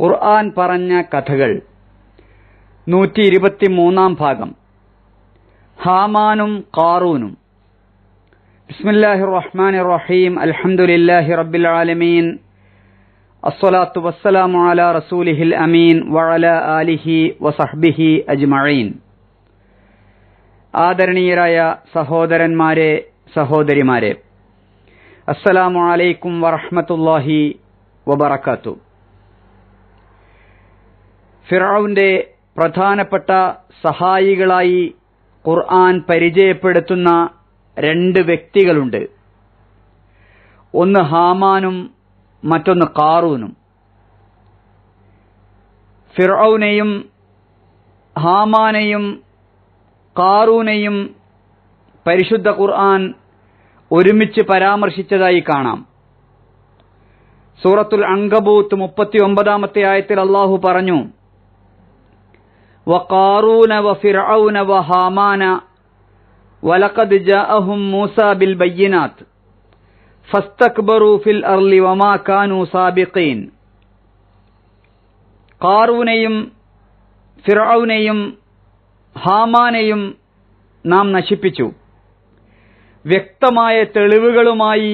ഖുർആൻ പറഞ്ഞ കഥകൾ. നൂറ്റി ഇരുപത്തിമൂന്നാം ഭാഗം. ഹാമാനും കാറൂനും ബിസ്മില്ലാഹി റഹ്മാൻ റഹീം അൽഹംദുലില്ലാഹി റബ്ബിൽ ആലമീൻ. അസ്സലാത്തു വസ്സലാമു അലാ റസൂലിഹിൽ അമീൻ. വഅല ആലിഹി വസഹ്ബിഹി അജ്മഈൻ. ആദരണീയരായ സഹോദരന്മാരെ സഹോദരിമാരെ. അസ്സലാമു അലൈക്കും വറഹ്മത്തുള്ളാഹി വബറകാത്തു ഫിറൌന്റെ പ്രധാനപ്പെട്ട സഹായികളായി ഖുർആൻ പരിചയപ്പെടുത്തുന്ന രണ്ട് വ്യക്തികളുണ്ട്. ഒന്ന് ഹാമാനും മറ്റൊന്ന് കാറൂനും ഫിറൌനെയും ഹാമാനെയും കാറൂനെയും പരിശുദ്ധ ഖുർആൻ ഒരുമിച്ച് പരാമർശിച്ചതായി കാണാം. സൂറത്തുൽ അങ്കബൂത്ത് മുപ്പത്തി ഒമ്പതാമത്തെ ആയത്തിൽ അള്ളാഹു പറഞ്ഞു وقارون وفرعون وهامان ولقد جاءهم موسى بالبينات فاستكبروا في الأرض وما كانوا سابقين കാറൂനെയും ഫിറൌനെയും ഹാമാനെയും നാം നശിപ്പിച്ചു വ്യക്തമായ തെളിവുകളുമായി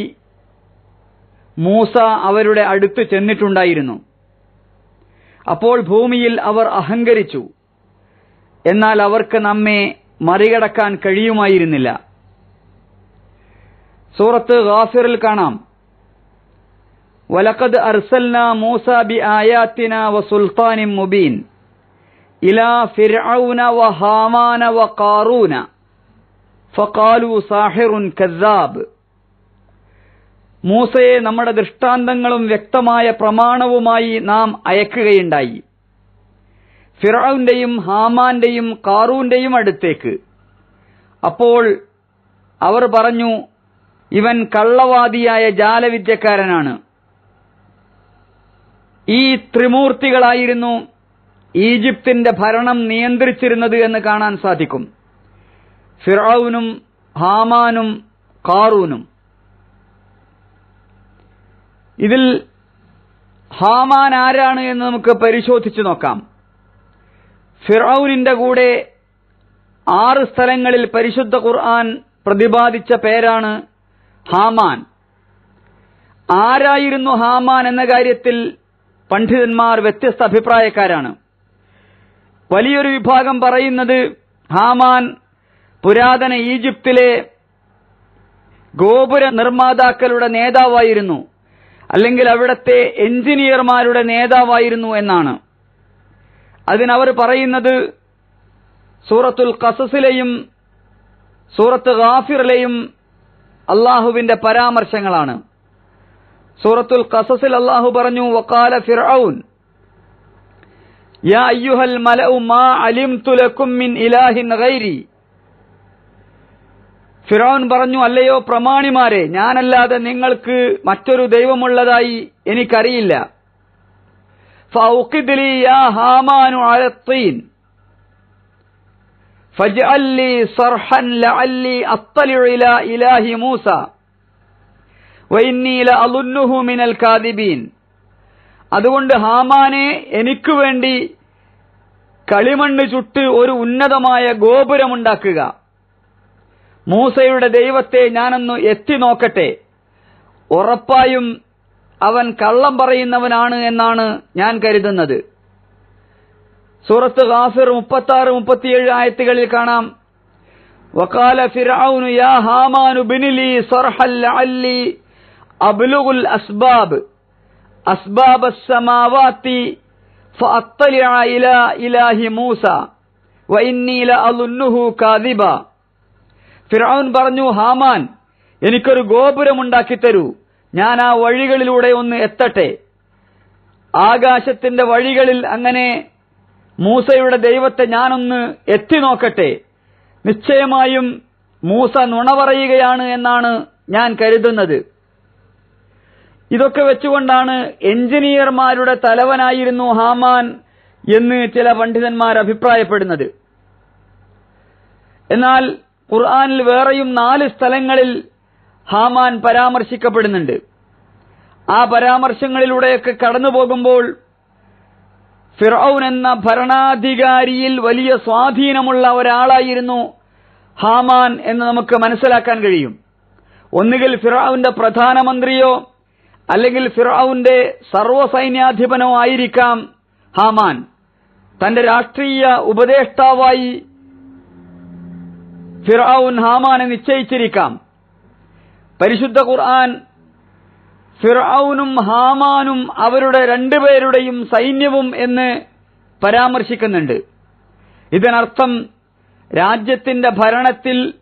മൂസ അവരുടെ അടുത്ത് ചെന്നിട്ടുണ്ടായിരുന്നു അപ്പോൾ ഭൂമിയിൽ അവർ അഹങ്കരിച്ചു എന്നാൽ അവർക്ക് നമ്മെ മറികടക്കാൻ കഴിയുമായിരുന്നില്ല. സൂറത്ത് ഗാഫിറിൽ കാണാം. വലക്കത് അർസൽന മൂസ ബി ആയാത്തിന വ സുൽത്താനിം മുബീൻ ഇലാ ഫിർഔന വ ഹാമാന വ കാറൂന ഫഖാലു സാഹിറുൻ കസാബ് മൂസയെ നമ്മുടെ ദൃഷ്ടാന്തങ്ങളും വ്യക്തമായ പ്രമാണവുമായി നാം അയക്കുകയുണ്ടായി. ഫിറൌന്റെയും ഹാമാന്റെയും കാറൂന്റെയും അടുത്തേക്ക്. അപ്പോൾ അവർ പറഞ്ഞു ഇവൻ കള്ളവാദിയായ ജാലവിദ്യക്കാരനാണ്. ഈ ത്രിമൂർത്തികളായിരുന്നു ഈജിപ്തിന്റെ ഭരണം നിയന്ത്രിച്ചിരുന്നത് എന്ന് കാണാൻ സാധിക്കും. ഫിറൌനും ഹാമാനും കാറൂനും. ഇതിൽ ഹാമാൻ ആരാണ് എന്ന് നമുക്ക് പരിശോധിച്ചു നോക്കാം. ഫിറൌനിന്റെ കൂടെ ആറ് സ്ഥലങ്ങളിൽ പരിശുദ്ധ ഖുർആൻ പ്രതിപാദിച്ച പേരാണ് ഹാമാൻ. ആരായിരുന്നു ഹാമാൻ എന്ന കാര്യത്തിൽ പണ്ഡിതന്മാർ വ്യത്യസ്ത അഭിപ്രായക്കാരാണ്. വലിയൊരു വിഭാഗം പറയുന്നത് ഹാമാൻ പുരാതന ഈജിപ്തിലെ ഗോപുര നിർമ്മാതാക്കളുടെ നേതാവായിരുന്നു അല്ലെങ്കിൽ അവിടത്തെ എഞ്ചിനീയർമാരുടെ നേതാവായിരുന്നു എന്നാണ്. അതിനവർ പറയുന്നത് സൂറത്തുൽ കസസിലെയും സൂറത്ത് ഗാഫിറിലെയും അള്ളാഹുവിന്റെ പരാമർശങ്ങളാണ്. സൂറത്തുൽ കസസിൽ അള്ളാഹു പറഞ്ഞു വക്കാല ഫിറൌൻ യാ അയ്യുഹൽ മലഉ മാ അലിം തുലക്കും മിൻ ഇലാഹിൻ ഗൈരി. ഫിറോൻ പറഞ്ഞു അല്ലയോ പ്രമാണിമാരെ ഞാനല്ലാതെ നിങ്ങൾക്ക് മറ്റൊരു ദൈവമുള്ളതായി എനിക്കറിയില്ല. فأوقد لي يا هامان على الطين فاجعل لي صرحا لعلي أطلع إلى إله موسى وإني لأظنه من الكاذبين അതുകൊണ്ട് ഹാമാനെ എനിക്ക് വേണ്ടി കളിമണ്ണ് ചുട്ട് ഒരു ഉന്നതമായ ഗോപുരമുണ്ടാക്കുക മൂസയുടെ ദൈവത്തെ ഞാനൊന്ന് എത്തി നോക്കട്ടെ ഉറപ്പായും അവൻ കള്ളം പറയുന്നവനാണ് എന്നാണ് ഞാൻ കരുതുന്നത് സൂറത്ത് ഗാഫിർ മുപ്പത്തി ആറ് മുപ്പത്തിയേഴ് ആയത്തുകളിൽ കാണാം വക്കാല ഫിറൌനു യാ ഹാമാനു ബിനിലി സർഹൽ ലഅല്ലി അബ്ലുഗുൽ അസ്ബാബ് അസ്ബാബ് السماواتി فاطلع الى اله موسى واني لاظنه كاذبا ഫിറൌൻ പറഞ്ഞു ഹാമാൻ എനിക്കൊരു ഗോപുരമുണ്ടാക്കി തരൂ ഞാൻ ആ വഴികളിലൂടെ ഒന്ന് എത്തട്ടെ. ആകാശത്തിന്റെ വഴികളിൽ അങ്ങനെ മൂസയുടെ ദൈവത്തെ ഞാനൊന്ന് എത്തി നോക്കട്ടെ. നിശ്ചയമായും മൂസ നുണ പറയുകയാണ് എന്നാണ് ഞാൻ കരുതുന്നത്. ഇതൊക്കെ വെച്ചുകൊണ്ടാണ് എഞ്ചിനീയർമാരുടെ തലവനായിരുന്നു ഹാമാൻ എന്ന് ചില പണ്ഡിതന്മാർ അഭിപ്രായപ്പെടുന്നത്. എന്നാൽ ഖുർആനിൽ വേറെയും നാല് സ്ഥലങ്ങളിൽ ഹാമാൻ പരാമർശിക്കപ്പെടുന്നുണ്ട്. ആ പരാമർശങ്ങളിലൂടെയൊക്കെ കടന്നു പോകുമ്പോൾ ഫിറൌൻ എന്ന ഭരണാധികാരിയിൽ വലിയ സ്വാധീനമുള്ള ഒരാളായിരുന്നു ഹാമാൻ എന്ന് നമുക്ക് മനസ്സിലാക്കാൻ കഴിയും. ഒന്നുകിൽ ഫിറൌന്റെ പ്രധാനമന്ത്രിയോ അല്ലെങ്കിൽ ഫിറൌന്റെ സർവസൈന്യാധിപനോ ആയിരിക്കാം ഹാമാൻ. തന്റെ രാഷ്ട്രീയ ഉപദേഷ്ടാവായി ഫിറൌൻ ഹാമാനെ നിശ്ചയിച്ചിരിക്കാം. പരിശുദ്ധ ഖുർആൻ ഫിറൌനും ഹാമാനും അവരുടെ രണ്ടുപേരുടെയും സൈന്യവും എന്ന് പരാമർശിക്കുന്നുണ്ട്. ഇതിനർത്ഥം രാജ്യത്തിന്റെ ഭരണത്തിൽ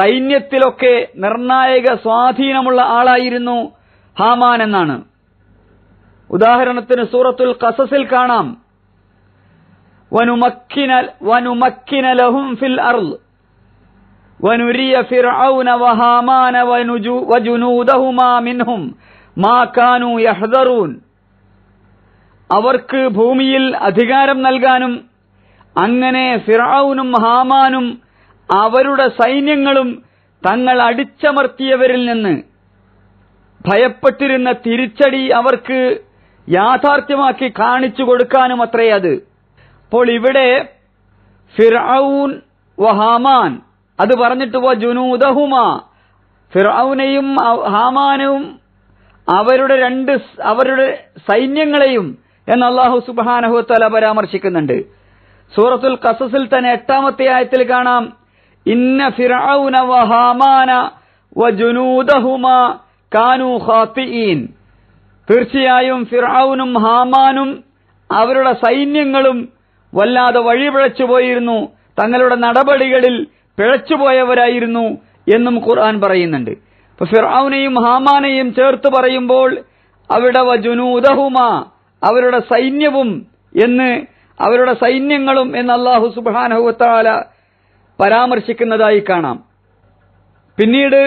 സൈന്യത്തിലൊക്കെ നിർണായക സ്വാധീനമുള്ള ആളായിരുന്നു ഹാമാൻ എന്നാണ്. ഉദാഹരണത്തിന് സൂറത്തുൽ കസസിൽ കാണാം. വനുമക്കിനൽ വനുമക്കിന ലഹും ഫിൽ അർൾ ونري فرعون وهامان ونجو- وجنودهما منهم ما كانوا يحذرون അവർക്ക് ഭൂമിയിൽ അധികാരം നൽകാനും അങ്ങനെ ഫിറൌനും ഹാമാനും അവരുടെ സൈന്യങ്ങളും തങ്ങൾ അടിച്ചമർത്തിയവരിൽ നിന്ന് ഭയപ്പെട്ടിരുന്ന തിരിച്ചടി അവർക്ക് യാഥാർത്ഥ്യമാക്കി കാണിച്ചു കൊടുക്കാനും അത്രേ അത് അപ്പോൾ ഇവിടെ ഫിറൌൻ വഹാമാൻ അത് പറഞ്ഞിട്ട് പോ ജുനൂദഹുമ. ഫിറൌനെയും ഹാമാനും അവരുടെ രണ്ട് അവരുടെ സൈന്യങ്ങളെയും എന്ന് അള്ളാഹു സുബാനഹുത്തല പരാമർശിക്കുന്നുണ്ട്. സൂറത്തുൽ കസസിൽ തന്നെ എട്ടാമത്തെ ആയത്തിൽ കാണാം. ഇന്ന ഫിറൌന വ ഹാമാന വ ജുനൂദഹുമ കാനു ഖാത്തിഈൻ. തീർച്ചയായും ഫിറൌനും ഹാമാനും അവരുടെ സൈന്യങ്ങളും വല്ലാതെ വഴിപിഴച്ചു പോയിരുന്നു. തങ്ങളുടെ നടപടികളിൽ പിഴച്ചുപോയവരായിരുന്നു എന്നും ഖുർആൻ പറയുന്നുണ്ട്. അപ്പൊ ഫിറാവുനെയും ഹാമാനെയും ചേർത്ത് പറയുമ്പോൾ അവിടെ വജുനൂദഹുമ അവരുടെ സൈന്യവും എന്ന് അവരുടെ സൈന്യങ്ങളും എന്ന് അള്ളാഹു സുബാനഹുത്താല പരാമർശിക്കുന്നതായി കാണാം. പിന്നീട്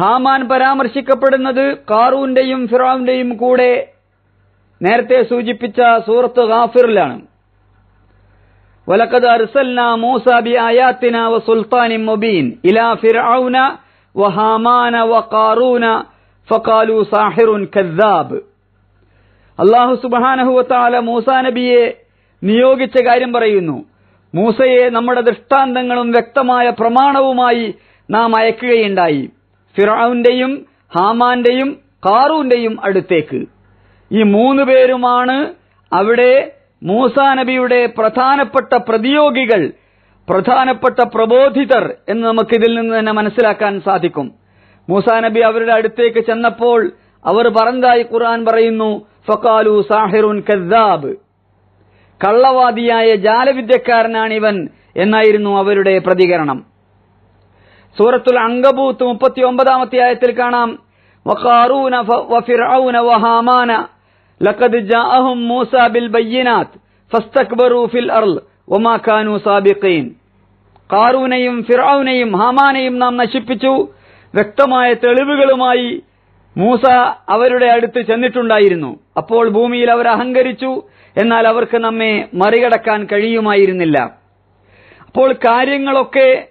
ഹാമാൻ പരാമർശിക്കപ്പെടുന്നത് കാറൂന്റെയും ഫിറാവിന്റെയും കൂടെ നേരത്തെ സൂചിപ്പിച്ച സൂറത്ത് ഗാഫിറിലാണ്. ولقد أرسلنا موسى بآياتنا وسلطان مبين إلى فرعون وهامان وقارون فقالوا ساحر كذاب അള്ളാഹു സുബാനഹുവത്താല മൂസ നബിയെ നിയോഗിച്ച കാര്യം പറയുന്നു മൂസയെ നമ്മുടെ ദൃഷ്ടാന്തങ്ങളും വ്യക്തമായ പ്രമാണവുമായി നാം അയക്കുകയുണ്ടായി ഫിറൌന്റെയും ഹാമാന്റെയും കാറൂന്റെയും അടുത്തേക്ക് ഈ മൂന്ന് പേരുമാണ് അവിടെ മൂസ നബിയുടെ പ്രധാനപ്പെട്ട പ്രതിയോഗികൾ പ്രധാനപ്പെട്ട പ്രബോധിതർ എന്ന് നമുക്കിതിൽ നിന്ന് തന്നെ മനസ്സിലാക്കാൻ സാധിക്കും. മൂസ നബി അവരുടെ അടുത്തേക്ക് ചെന്നപ്പോൾ അവർ പറഞ്ഞതായി ഖുർആൻ പറയുന്നു ഫക്കാലു സാഹിറുൻ കദ്ദാബ്. കള്ളവാദിയായ ജാലവിദ്യക്കാരനാണിവൻ എന്നായിരുന്നു അവരുടെ പ്രതികരണം. സൂറത്തുൽ അങ്കബൂത്ത് മുപ്പത്തി ഒമ്പതാമത്തെ ആയത്തിൽ കാണാം വഹാമാന ലഖദ് ജാഅഹും മൂസ ബിൽ ബയ്യനാത് ഫസ്തക്ബറു ഫിൽ അർൾ വമാ കാനു സാബിഖീൻ കാറൂനെയും ഫിറൌനെയും ഹാമാനെയും നാം നശിപ്പിച്ചു. വ്യക്തമായ തെളിവുകളുമായി മൂസ അവരുടെ അടുത്ത് ചെന്നിട്ടുണ്ടായിരുന്നു. അപ്പോൾ ഭൂമിയിൽ അവർ അഹങ്കരിച്ചു. എന്നാൽ അവർക്ക് നമ്മെ മറികടക്കാൻ കഴിയുമായിരുന്നില്ല. അപ്പോൾ കാര്യങ്ങളൊക്കെ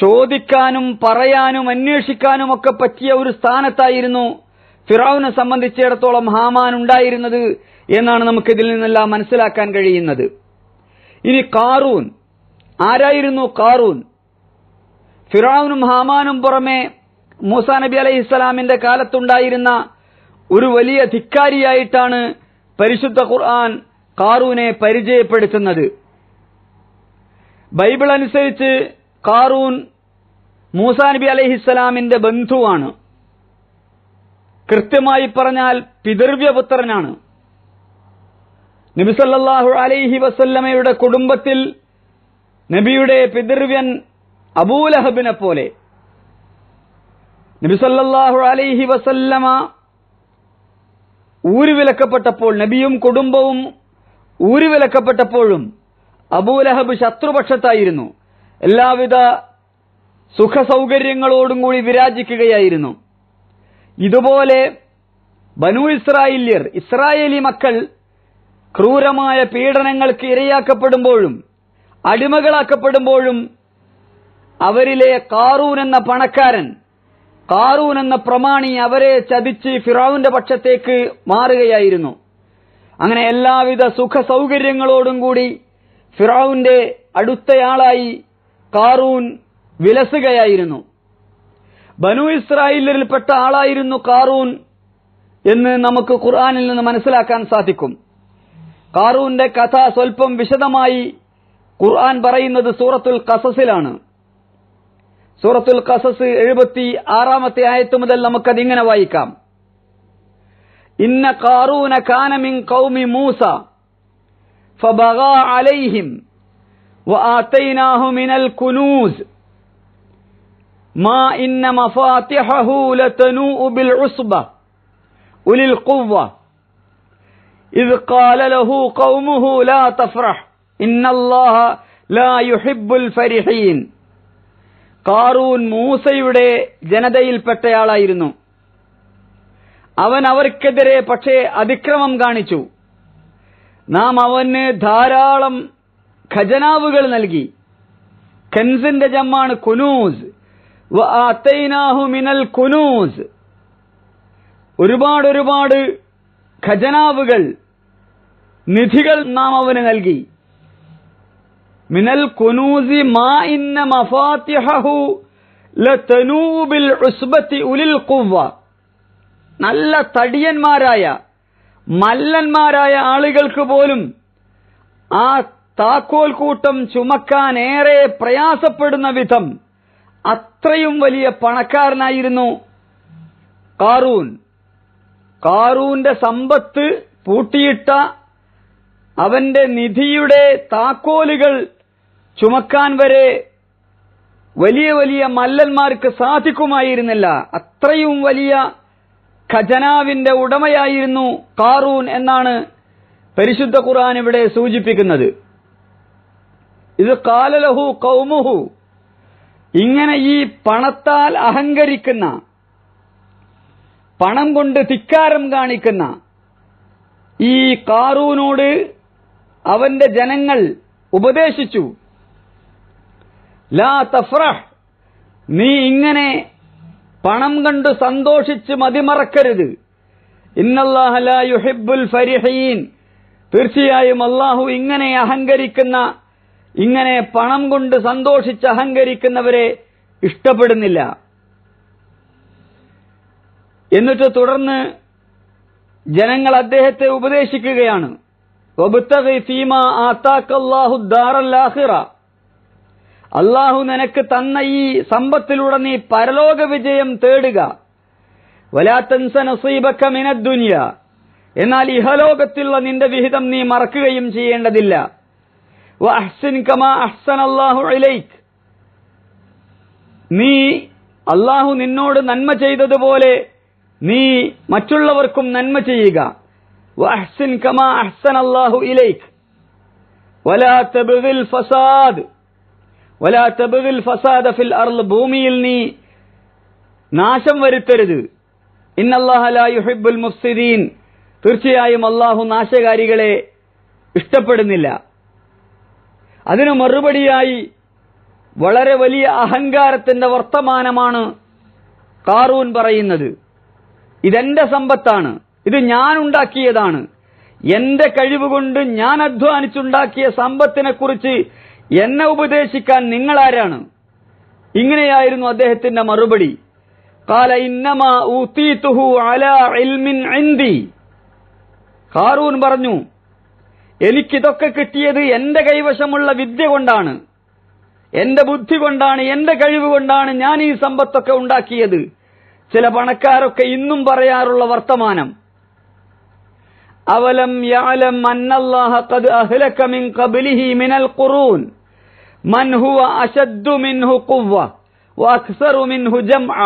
ചോദിക്കാനും പറയാനും അന്വേഷിക്കാനും ഒക്കെ പറ്റിയ ഒരു സ്ഥാനത്തായിരുന്നു ഫിറൌനെ സംബന്ധിച്ചിടത്തോളം ഹാമാൻ ഉണ്ടായിരുന്നത് എന്നാണ് നമുക്ക് ഇതിൽ നിന്നെല്ലാം മനസ്സിലാക്കാൻ കഴിയുന്നത്. ഇനി കാറൂൻ. ആരായിരുന്നു കാറൂൻ? ഫിറാവിനും ഹാമാനും പുറമെ മൂസ നബി അലൈഹി ഇസ്ലാമിന്റെ കാലത്തുണ്ടായിരുന്ന ഒരു വലിയ ധിക്കാരിയായിട്ടാണ് പരിശുദ്ധ ഖുർആൻ കാറൂനെ പരിചയപ്പെടുത്തുന്നത്. ബൈബിൾ അനുസരിച്ച് കാറൂൻ മൂസാ നബി അലൈഹിസ്സലാമിന്റെ ബന്ധുവാണ്. കൃത്യമായി പറഞ്ഞാൽ പിതൃവ്യപുത്രനാണ്. നബിസല്ലാഹു അലൈഹി വസല്ലമയുടെ കുടുംബത്തിൽ നബിയുടെ പിതൃവ്യൻ അബൂലഹബിനെ പോലെ നബിസല്ലാഹു അലൈഹി വസല്ലമ ഊരുവിലക്കപ്പെട്ടപ്പോൾ നബിയും കുടുംബവും ഊരുവിലക്കപ്പെട്ടപ്പോഴും അബൂലഹബ് ശത്രുപക്ഷത്തായിരുന്നു. എല്ലാവിധ സുഖസൗകര്യങ്ങളോടും കൂടി വിരാജിക്കുകയായിരുന്നു. ഇതുപോലെ ബനു ഇസ്രായേല്യർ ഇസ്രായേലി മക്കൾ ക്രൂരമായ പീഡനങ്ങൾക്ക് ഇരയാക്കപ്പെടുമ്പോഴും അടിമകളാക്കപ്പെടുമ്പോഴും അവരിലെ കാറൂൻ എന്ന പണക്കാരൻ കാറൂൻ എന്ന പ്രമാണി അവരെ ചതിച്ച് ഫിറാവുന്റെ പക്ഷത്തേക്ക് മാറുകയായിരുന്നു. അങ്ങനെ എല്ലാവിധ സുഖ സൗകര്യങ്ങളോടും കൂടി ഫിറാവുന്റെ അടുത്തയാളായി കാറൂൻ വിലസുകയായിരുന്നു. ബനു ഇസ്രായേലിൽപ്പെട്ട ആളായിരുന്നു കാറൂൻ എന്ന് നമുക്ക് ഖുർആനിൽ നിന്ന് മനസ്സിലാക്കാൻ സാധിക്കും കാറൂന്റെ കഥ സ്വല്പം വിശദമായി ഖുർആൻ പറയുന്നത് സൂറത്തുൽ കസസിലാണ് സൂറത്തുൽ കസസ് എഴുപത്തി ആറാമത്തെ ആയത്ത് മുതൽ നമുക്കതിങ്ങനെ വായിക്കാം ഇന്ന കാറൂന കാനമിൻ കൗമി മൂസ فبغى عليهم وآتيناه من الكنوز ما إن مفاتحه لتنوء بالعصبة أولي القوة إذ قال له قومه لا تفرح إن الله لا يحب الفرحين കാറൂൻ മൂസയുടെ ജനതയിൽപ്പെട്ടയാളായിരുന്നു അവൻ അവർക്കെതിരെ പക്ഷേ അതിക്രമം കാണിച്ചു നാം അവന് ധാരാളം ഖജനാവുകൾ നൽകി കൻസിന്റെ ജമ്മാണ് കുനൂസ് വആതൈനാഹു മിനൽ കുനൂസ്. ഒരുപാട് ഒരുപാട് ഖജനാവുകൾ നിധികൾ നാം അവന് നൽകി. മിനൽ കുനൂസി മാ ഇന്ന മഫാത്തിഹു ലതനൂബിൽ ഉസ്ബത്തി ഉലിൽ ഖുവ്വ. നല്ല തടിയന്മാരായ മല്ലന്മാരായ ആളുകൾക്ക് പോലും ആ താക്കോൽ കൂട്ടം ചുമക്കാൻ ഏറെ പ്രയാസപ്പെടുന്ന വിധം അത്രയും വലിയ പണക്കാരനായിരുന്നു കാറൂൻ. കാറൂന്റെ സമ്പത്ത് പൂട്ടിയിട്ട അവന്റെ നിധിയുടെ താക്കോലുകൾ ചുമക്കാൻ വരെ വലിയ വലിയ മല്ലന്മാർക്ക് സാധിക്കുമായിരുന്നില്ല. അത്രയും വലിയ ഖജനാവിന്റെ ഉടമയായിരുന്നു കാറൂൻ എന്നാണ് പരിശുദ്ധ ഖുർആൻ ഇവിടെ സൂചിപ്പിക്കുന്നത്. ഇത് കാലലഹു കൗമുഹു. ഇങ്ങനെ ഈ പണത്താൽ അഹങ്കരിക്കുന്ന പണം കൊണ്ട് ധിക്കാരം കാണിക്കുന്ന ഈ കാറൂനോട് അവന്റെ ജനങ്ങൾ ഉപദേശിച്ചു. ലാ തഫ്രഹ് നീ ഇങ്ങനെ പണം കണ്ട് സന്തോഷിച്ച് മതിമറക്കരുത്. ഇന്നല്ലാഹല യുഹിബുൽ ഫരിഹീൻ. തീർച്ചയായും അള്ളാഹു ഇങ്ങനെ അഹങ്കരിക്കുന്ന ഇങ്ങനെ പണം കൊണ്ട് സന്തോഷിച്ച് അഹങ്കരിക്കുന്നവരെ ഇഷ്ടപ്പെടുന്നില്ല. എന്നിട്ട് തുടർന്ന് ജനങ്ങൾ അദ്ദേഹത്തെ ഉപദേശിക്കുകയാണ്. അള്ളാഹു നിനക്ക് തന്ന ഈ സമ്പത്തിലൂടെ നീ പരലോക വിജയം തേടുക. വലാത്തൻസ നസീബക്ക മിനദ്ദുനിയ എന്നാൽ ഇഹലോകത്തിലുള്ള നിന്റെ വിഹിതം നീ മറക്കുകയും ചെയ്യേണ്ടതില്ല. വഅഹ്സിൻ കമാ അഹ്സൻ അല്ലാഹു ഇലൈക് നീ അള്ളാഹു നിന്നോട് നന്മ ചെയ്തതുപോലെ നീ മറ്റുള്ളവർക്കും നന്മ ചെയ്യുക. വഅഹ്സിൻ കമാ അഹ്സൻ അള്ളാഹു ഇലൈക് വലാ തബ്ഗിൽ ഫസാദ് വലാ തബ്ഗിൽ ഫസാദ ഫിൽ അർൾ ഭൂമിയിൽ നീ നാശം വരുത്തരുത്. ഇന്നല്ലാഹ ലാ യുഹിബ്ബുൽ മുഫ്സിദീൻ തീർച്ചയായും അള്ളാഹു നാശകാരികളെ ഇഷ്ടപ്പെടുന്നില്ല. അതിനു മറുപടിയായി വളരെ വലിയ അഹങ്കാരത്തിന്റെ വർത്തമാനമാണ് കാറൂൻ പറയുന്നത്. ഇതെന്റെ സമ്പത്താണ്. ഇത് ഞാൻ ഉണ്ടാക്കിയതാണ് എന്റെ കഴിവുകൊണ്ട് ഞാൻ അധ്വാനിച്ചുണ്ടാക്കിയ സമ്പത്തിനെ കുറിച്ച് എന്നെ ഉപദേശിക്കാൻ നിങ്ങളാരാണ്? ഇങ്ങനെയായിരുന്നു അദ്ദേഹത്തിന്റെ മറുപടി. കാല ഇന്നമാ ഊത്തീതുഹു അലാ ഇൽമിൻ കാറൂൻ പറഞ്ഞു എനിക്കിതൊക്കെ കിട്ടിയത് എന്റെ കൈവശമുള്ള വിദ്യ കൊണ്ടാണ്. എന്റെ ബുദ്ധി കൊണ്ടാണ് എന്റെ കഴിവ് കൊണ്ടാണ് ഞാൻ ഈ സമ്പത്തൊക്കെ ഉണ്ടാക്കിയത്. ചില പണക്കാരൊക്കെ ഇന്നും പറയാറുള്ള വർത്തമാനം. അവലം യാലം അന്നല്ലാഹ ഖദ് അഹ്ലക മിൻ ഖബ്ലിഹി മിനൽ ഖുറൂൻ. മൻ ഹുവ അശദ്ദു മിൻഹു ഖുവ്വ വഅക്സറു മിൻഹു ജംഅ.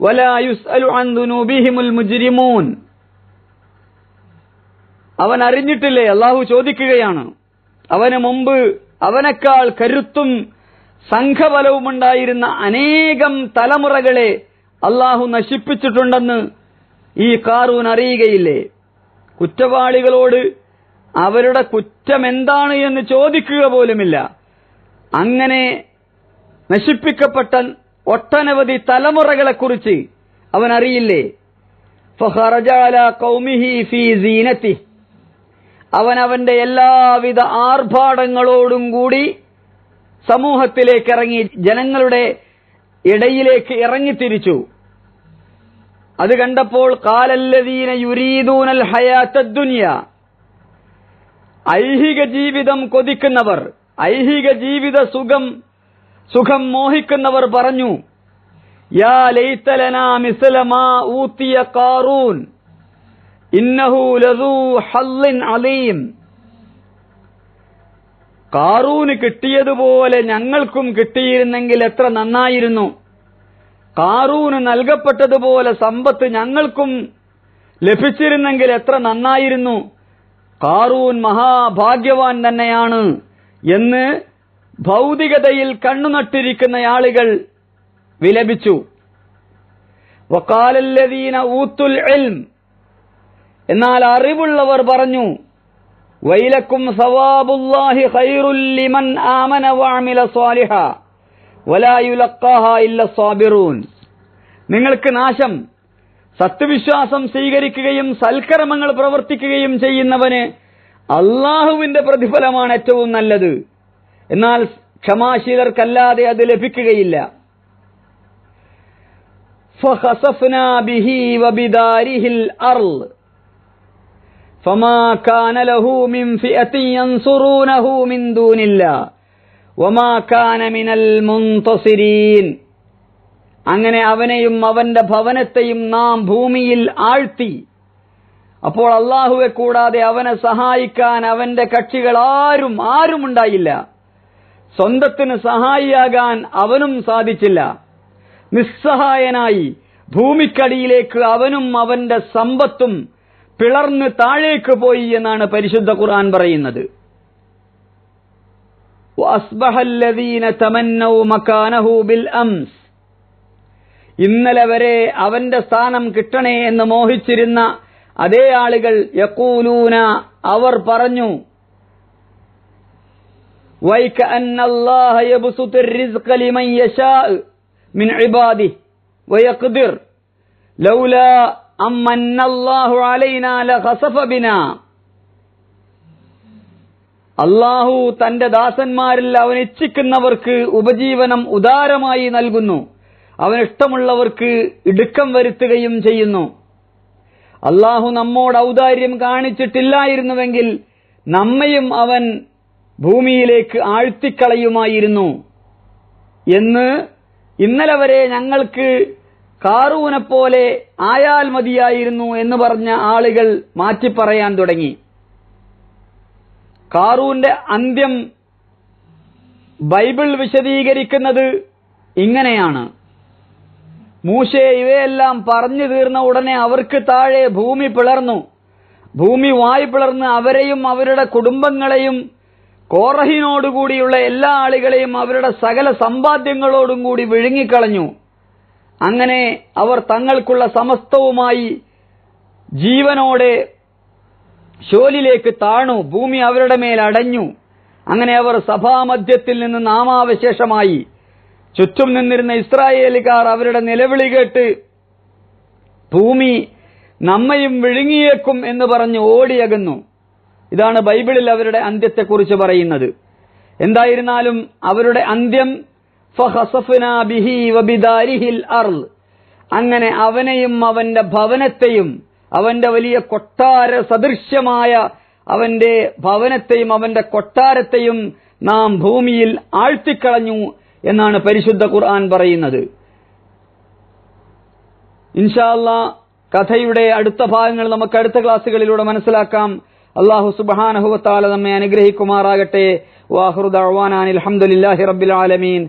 വലാ യുസ്അലു അൻ ദുനൂബിഹിമുൽ മുജ്രിമൂൻ. അവൻ അറിഞ്ഞിട്ടില്ലേ? അള്ളാഹു ചോദിക്കുകയാണ്. അവന് മുമ്പ് അവനേക്കാൾ കരുത്തും സംഘബലവുമുണ്ടായിരുന്ന അനേകം തലമുറകളെ അള്ളാഹു നശിപ്പിച്ചിട്ടുണ്ടെന്ന് ഈ കാറൂൻ അറിയുകയില്ലേ? കുറ്റവാളികളോട് അവരുടെ കുറ്റമെന്താണ് എന്ന് ചോദിക്കുക പോലുമില്ല. അങ്ങനെ നശിപ്പിക്കപ്പെട്ട ഒട്ടനവധി തലമുറകളെക്കുറിച്ച് അവൻ അറിയില്ലേ ഫഹറജാല ഖൗമിഹി ഫീ സീനത്തിഹി. അവൻ അവന്റെ എല്ലാവിധ ആർഭാടങ്ങളോടും കൂടി സമൂഹത്തിലേക്ക് ഇറങ്ങി ജനങ്ങളുടെ ഇടയിലേക്ക് ഇറങ്ങിത്തിരിച്ചു അത് കണ്ടപ്പോൾ കാലല്ലദീന യുരീദൂനൽ ഹയാത്തദ്ദുനിയ ഐഹിക ജീവിതം കൊതിക്കുന്നവർ ഐഹിക ജീവിത സുഖം സുഖം മോഹിക്കുന്നവർ പറഞ്ഞു യാ ലൈത്തലനാ മിസലമാ ഊത്തിയ കാറൂൻ. അലീം. കാറൂന് കിട്ടിയതുപോലെ ഞങ്ങൾക്കും കിട്ടിയിരുന്നെങ്കിൽ എത്ര നന്നായിരുന്നു. കാറൂന് നൽകപ്പെട്ടതുപോലെ സമ്പത്ത് ഞങ്ങൾക്കും ലഭിച്ചിരുന്നെങ്കിൽ എത്ര നന്നായിരുന്നു. കാറൂൻ മഹാഭാഗ്യവാൻ തന്നെയാണ് എന്ന് ഭൗതികതയിൽ കണ്ണുനട്ടിരിക്കുന്ന ആളുകൾ വിലപിച്ചു. വക്കാലല്ലദീന ഊത്തുൽ ഇൽം. എന്നാൽ അറിവുള്ളവർ പറഞ്ഞു വൈലക്കും സവാബുല്ലാഹി ഖൈറുൽ ലിമൻ ആമന വഅമില സ്വാലിഹ വലാ യുലഖാഹ ഇല്ല സ്വാബിറൂൻ നിങ്ങൾക്ക് നാശം സത്യവിശ്വാസം സ്വീകരിക്കുകയും സൽക്കർമ്മങ്ങൾ പ്രവർത്തിക്കുകയും ചെയ്യുന്നവന് അള്ളാഹുവിന്റെ പ്രതിഫലമാണ് ഏറ്റവും നല്ലത് എന്നാൽ ക്ഷമാശീലർക്കല്ലാതെ അത് ലഭിക്കുകയില്ല فخسفنا به وبداره الأرض فما كان له من فئة ينصرونه من دون الله وما كان من المنتصرين അങ്ങനെ അവനെയും അവന്റെ ഭവനത്തെയും നാം ഭൂമിയിൽ ആഴ്ത്തി അപ്പോൾ അള്ളാഹുവെ കൂടാതെ അവനെ സഹായിക്കാൻ അവന്റെ കക്ഷികൾ ആരും ആരും ഉണ്ടായില്ല സ്വന്തത്തിന് സഹായിയാകാൻ അവനും സാധിച്ചില്ല നിസ്സഹായനായി ഭൂമിക്കടിയിലേക്ക് അവനും അവന്റെ സമ്പത്തും പിളർന്ന് താഴേക്ക് പോയി എന്നാണ് പരിശുദ്ധ ഖുർആൻ പറയുന്നത്. ഇന്നലെ വരെ അവന്റെ സ്ഥാനം കിട്ടണേ എന്ന് മോഹിച്ചിരുന്ന അതേ ആളുകൾ യക്കൂലൂന അവർ പറഞ്ഞു ലൗലാ അള്ളാഹു തന്റെ ദാസന്മാരിൽ അവൻ ഇച്ഛിക്കുന്നവർക്ക് ഉപജീവനം ഉദാരമായി നൽകുന്നു. അവൻ ഇഷ്ടമുള്ളവർക്ക് ഇടുക്കം വരുത്തുകയും ചെയ്യുന്നു. അള്ളാഹു നമ്മോട് ഔദാര്യം കാണിച്ചിട്ടില്ലായിരുന്നുവെങ്കിൽ നമ്മയും അവൻ ഭൂമിയിലേക്ക് ആഴ്ത്തിക്കളയുമായിരുന്നു. എന്ന് ഇന്നലെ വരെ ഞങ്ങൾക്ക് കാറൂനെ പോലെ ആയാൽ മതിയായിരുന്നു എന്ന് പറഞ്ഞ ആളുകൾ മാറ്റിപ്പറയാൻ തുടങ്ങി. കാറൂന്റെ അന്ത്യം ബൈബിൾ വിശദീകരിക്കുന്നത് ഇങ്ങനെയാണ്. മൂശെ ഇവയെല്ലാം പറഞ്ഞു തീർന്ന ഉടനെ അവർക്ക് താഴെ ഭൂമി പിളർന്നു. ഭൂമി വായി പിളർന്ന് അവരെയും അവരുടെ കുടുംബങ്ങളെയും കോറഹിനോടുകൂടിയുള്ള എല്ലാ ആളുകളെയും അവരുടെ സകല സമ്പാദ്യങ്ങളോടും കൂടി വിഴുങ്ങിക്കളഞ്ഞു. അങ്ങനെ അവർ തങ്ങൾക്കുള്ള സമസ്തവുമായി ജീവനോടെ ശോലിലേക്ക് താണു ഭൂമി അവരുടെ മേൽ അടഞ്ഞു. അങ്ങനെ അവർ സഭാമധ്യത്തിൽ നിന്ന് നാമാവശേഷമായി. ചുറ്റും നിന്നിരുന്ന ഇസ്രായേലുകാർ അവരുടെ നിലവിളി കേട്ട് ഭൂമി നമ്മയും വിഴുങ്ങിയേക്കും എന്ന് പറഞ്ഞ് ഓടിയകുന്നു. ഇതാണ് ബൈബിളിൽ അവരുടെ അന്ത്യത്തെക്കുറിച്ച് പറയുന്നത്. എന്തായിരുന്നാലും അവരുടെ അന്ത്യം അങ്ങനെ അവനെയും അവന്റെ ഭവനത്തെയും അവന്റെ വലിയ കൊട്ടാര സദൃശ്യമായ അവന്റെ ഭവനത്തെയും അവന്റെ കൊട്ടാരത്തെയും നാം ഭൂമിയിൽ ആഴ്ത്തിക്കളഞ്ഞു എന്നാണ് പരിശുദ്ധ ഖുർആൻ പറയുന്നത്. ഇൻഷാല്ല കഥയുടെ അടുത്ത ഭാഗങ്ങൾ നമുക്ക് അടുത്ത ക്ലാസ്സുകളിലൂടെ മനസ്സിലാക്കാം. അള്ളാഹു സുബാനഹുവത്താല നമ്മെ അനുഗ്രഹിക്കുമാറാകട്ടെ. വാഹുദാൻ അലഹമുല്ലാഹി റബ്ബിൽ ആലമീൻ.